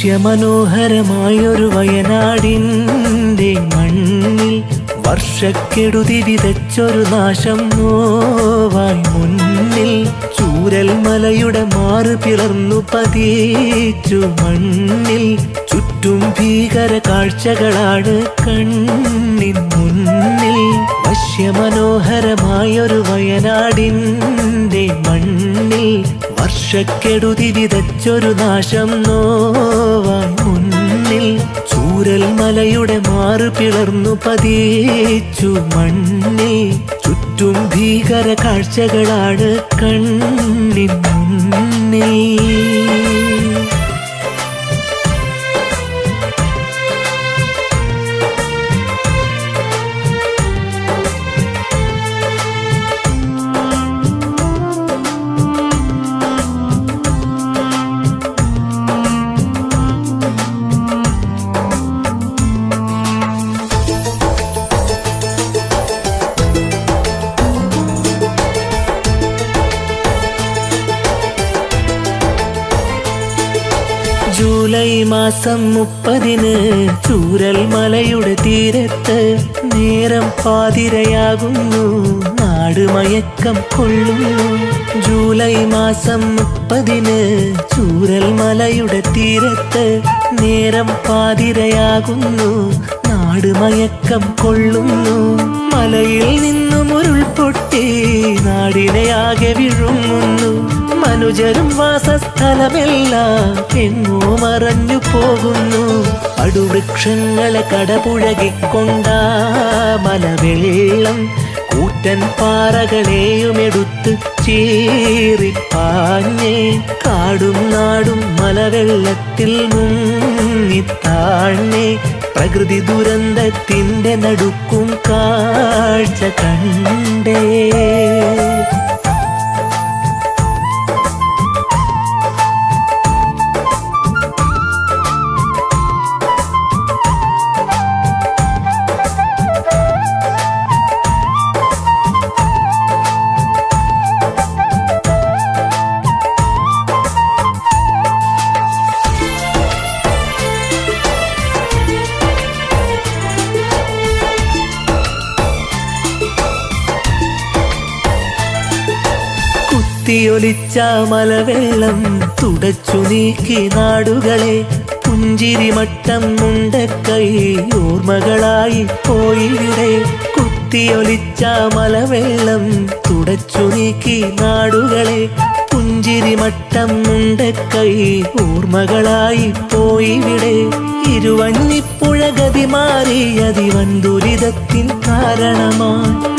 വശ്യമനോഹരമായൊരു വയനാടിന്റെ മണ്ണിൽ വർഷക്കെടുതി വിതച്ചൊരു നാശം നോവായി. മുന്നിൽ ചൂരൽ മലയുടെ മാറ് പിളർന്നു പതിച്ചു. മണ്ണിൽ ചുറ്റും ഭീകര കാഴ്ചകളാണ് കണ്ണിൻ മുന്നിൽ. വശ്യമനോഹരമായൊരു വയനാടിന്റെ മണ്ണിൽ വർഷക്കെടുതി വിതച്ചൊരു നാശം നോവായി മുന്നിൽ ചൂരൽ മലയുടെ മാറു പിളർന്നു പതിച്ചു മണ്ണിൽ. ചുറ്റും ഭീകര കാഴ്ചകളാണ് കണ്ണിൻ മുന്നിൽ. ജൂലൈ മാസം മുപ്പതിന് ചൂരൽ മലയുടെ തീരത്ത് നേരം പാതിരയാകുന്നു നാട് മയക്കം കൊള്ളുന്നു. ജൂലൈ മാസം മുപ്പതിന് ചൂരൽ മലയുടെ തീരത്ത് നേരം പാതിരയാകുന്നു നാട് മയക്കം കൊള്ളുന്നു. മലയിൽ നിന്നും ഉരുൾപൊട്ടി നാടിനെയാകെ വിഴുങ്ങുന്നു. മനുജരും വാസസ്ഥലമെല്ലാം എങ്ങോ മറഞ്ഞു പോകുന്നു. അടുവൃക്ഷങ്ങളെ കടപുഴകിക്കൊണ്ട മലവെള്ളം കൂറ്റൻ പാറകളെയും എടുത്ത് ചീറിപ്പാഞ്ഞേ കാടും നാടും മലവെള്ളത്തിൽ മുങ്ങിത്താഴ്ന്നേ. പ്രകൃതി ദുരന്തത്തിന്റെ നടുക്കും காட்ச கண்டே. കുത്തിയൊലിച്ച മലവെള്ളം തുടച്ചു നീക്കി നാടുകളെ. പുഞ്ചിരിമട്ടം മുണ്ടക്കൈ ഓർമ്മകളായി പോയിവിടെ കുത്തിയൊലിച്ച മലവെള്ളം തുടച്ചു നീക്കി നാടുകളെ. പുഞ്ചിരിമട്ടം മുണ്ടക്കൈ ഓർമ്മകളായി പോയിവിടെ ഇരുവഞ്ഞിപ്പുഴ ഗതി മാറി അതിവൻ ദുരിതത്തിൻ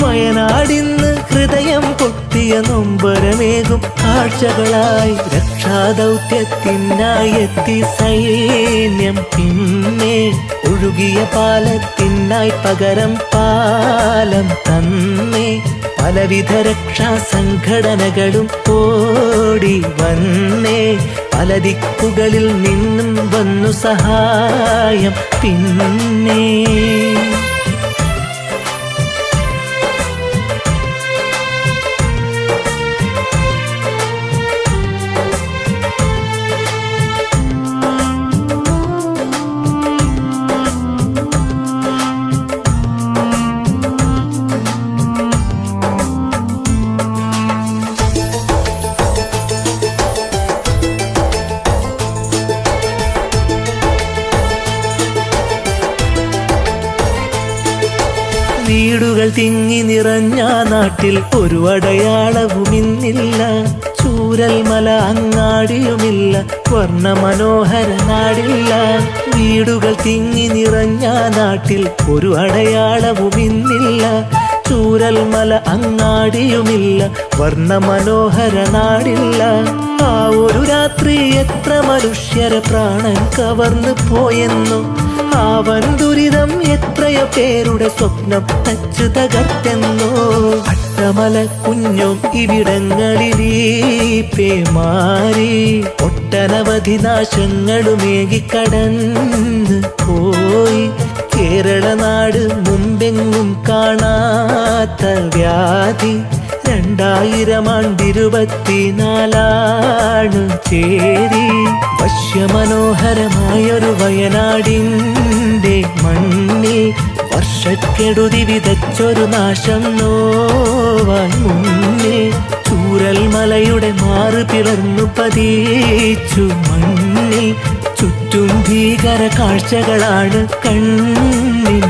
വയനാടിന്ന് ഹൃദയം പൊട്ടിയ നൊമ്പരമേകും കാഴ്ചകളായി രക്ഷാദൗത്യത്തിനായി എത്തി സൈന്യം പിന്നെ ഒഴുകിയ പാലത്തിനായി പകരം പാലം തന്നേ. പലവിധ രക്ഷാ സംഘടനകളും ഓടി വന്നേ. പല ദിക്കുകളിൽ നിന്നും വന്നു സഹായം പിന്നെ nì വീടുകൾ തിങ്ങി നിറഞ്ഞ നാട്ടിൽ ഒരു അടയാളവും ഇന്നില്ല ചൂരൽ മല അങ്ങാടിയുമില്ല വർണ മനോഹര നാടില്ല. വീടുകൾ തിങ്ങി നിറഞ്ഞ നാട്ടിൽ ഒരു അടയാളവും ഇന്നില്ല ചൂരൽ മല അങ്ങാടിയുമില്ല വർണ മനോഹര നാടില്ല. ആ ഒരു രാത്രി എത്ര മനുഷ്യരെ പ്രാണൻ കവർന്നു പോയെന്നു. അവൻ ദുരിതം എത്രയോ പേരുടെ സ്വപ്നം തച്ചു തകർത്തെന്നോ. അട്ടമല കുഞ്ഞും ഇവിടങ്ങളിൽ ഈ പേമാരി ഒട്ടനവധി നാശങ്ങളുമേകി കടന്ന് പോയി. കേരള നാട് മുമ്പെങ്ങും കാണാത്ത വ്യാധി രണ്ടായിരം ആണ്ടിരുപത്തിനാലാണ് ചേരി. വശ്യമനോഹരമായൊരു വയനാടിന്റെ മണ്ണി വർഷക്കെടുതി വിതച്ചൊരു നാശം നോവാൻ മുന്നേ ചൂരൽ മലയുടെ മാറ് പിളർന്നു പതിച്ചു. മണ്ണിൽ ചുറ്റും ഭീകര കാഴ്ചകളാണ് കണ്ണിൻ മുന്നിൽ